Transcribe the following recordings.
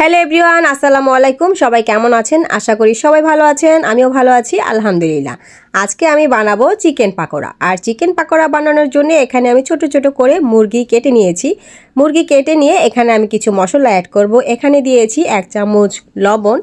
Hello everyone, আসসালামু আলাইকুম। সবাই কেমন আছেন? আশা করি সবাই ভালো আছেন, আমিও ভালো আছি, আলহামদুলিল্লাহ। আজকে আমি বানাবো চিকেন পাকোড়া। আর চিকেন পাকোড়া বানানোর জন্য এখানে আমি ছোট ছোট করে মুরগি কেটে নিয়েছি। মুরগি কেটে নিয়ে এখানে আমি কিছু মশলা অ্যাড করব। এখানে দিয়েছি এক চামচ লবণ,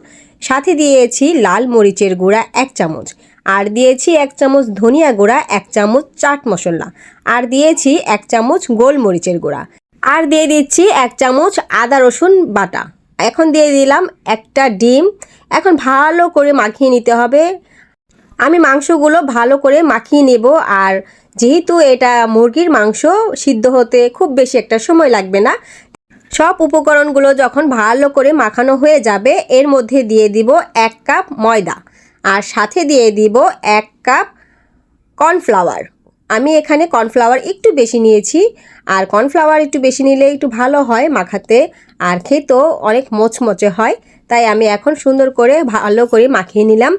সাথে দিয়েছি লাল মরিচের গুঁড়া এক চামচ, আর দিয়েছি এক চামচ ধনিয়া গুঁড়া এক চামচ চাট মশলা, আর দিয়েছি এক চামচ গোলমরিচের গুঁড়া, আর দিয়ে দিচ্ছি এক চামচ আদা রসুন বাটা। এখন দিয়ে দিলাম একটা ডিম। এখন ভালো করে মাখিয়ে নিতে হবে। আমি মাংসগুলো ভালো করে মাখিয়ে নেব আর যেহেতু এটা মুরগির মাংস, সিদ্ধ হতে খুব বেশি একটা সময় লাগবে না। সব উপকরণগুলো যখন ভালো করে মাখানো হয়ে যাবে, এর মধ্যে দিয়ে দিব এক কাপ ময়দা। আর সাথে দিয়ে দিব এক কাপ কর্নফ্লাওয়ার। আমি এখানে কর্নফ্লাওয়ার একটু বেশি নিয়েছি। আর কর্নফ্লাওয়ার একটু বেশি নিলে একটু ভালো হয় মাখাতে। আর খেতেও অনেক মোচমোচে হয়। তাই আমি এখন সুন্দর করে ভালো করে মাখিয়ে নিলাম।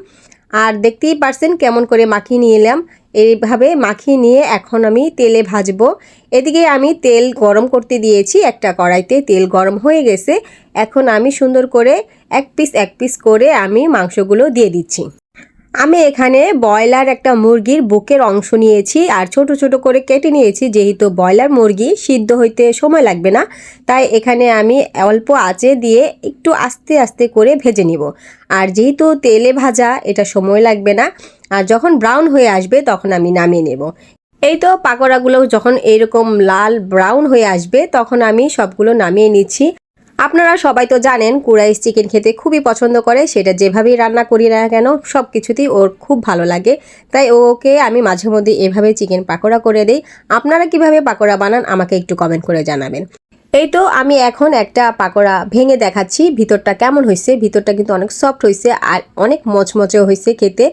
আর দেখতেই পারছেন কেমন করে মাখিয়ে নিলাম। এইভাবে মাখিয়ে নিয়ে এখন আমি তেলে ভাজবো। এদিকে আমি তেল গরম করতে দিয়েছি একটা কড়াইতে। তেল গরম হয়ে গেছে। এখন আমি সুন্দর করে এক পিস এক পিস করে আমি মাংসগুলো দিয়ে দিচ্ছি। আমি এখানে ব্রয়লার একটা মুরগির বুকের অংশ নিয়েছি আর ছোট ছোট করে কেটে নিয়েছি, যেহেতু ব্রয়লার মুরগি সিদ্ধ হইতে সময় লাগবে না, তাই এখানে আমি অল্প আঁচে দিয়ে একটু আস্তে আস্তে করে ভেজে নিব। আর যেহেতু তেলে ভাজা, এটা সময় লাগবে না, আর যখন ব্রাউন হয়ে আসবে তখন আমি নামিয়ে নেব। এই তো পাকোড়াগুলো যখন এইরকম লাল ব্রাউন হয়ে আসবে, তখন আমি সবগুলো নামিয়ে নিচ্ছি। আপনারা সবাই তো জানেন কুরাইশ চিকেন খেতে খুবই পছন্দ করে, সেটা যেভাবেই রান্না করি না কেন সব কিছুতেই ওর খুব ভালো লাগে। তাই ওকে আমি মাঝে মধ্যে এভাবে চিকেন পাকোড়া করে দিই। আপনারা কীভাবে পাকোড়া বানান আমাকে একটু কমেন্ট করে জানাবেন। এই তো আমি এখন একটা পাকোড়া ভেঙে দেখাচ্ছি, ভিতরটা কেমন হয়েছে ভিতরটা কিন্তু অনেক সফট হয়েছে আর অনেক মচমচে হয়েছে খেতে।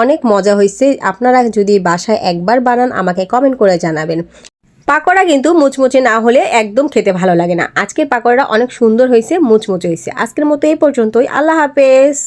অনেক মজা হয়েছে আপনারা যদি বাসায় একবার বানান আমাকে কমেন্ট করে জানাবেন। পাকোড়া কিন্তু মুচমুচে না হলে একদম খেতে ভালো লাগে না। আজকের পাকোড়াটা অনেক সুন্দর হয়েছে, মুচমুচে হয়েছে। আজকের মতো এই পর্যন্তই। আল্লাহ হাফেজ।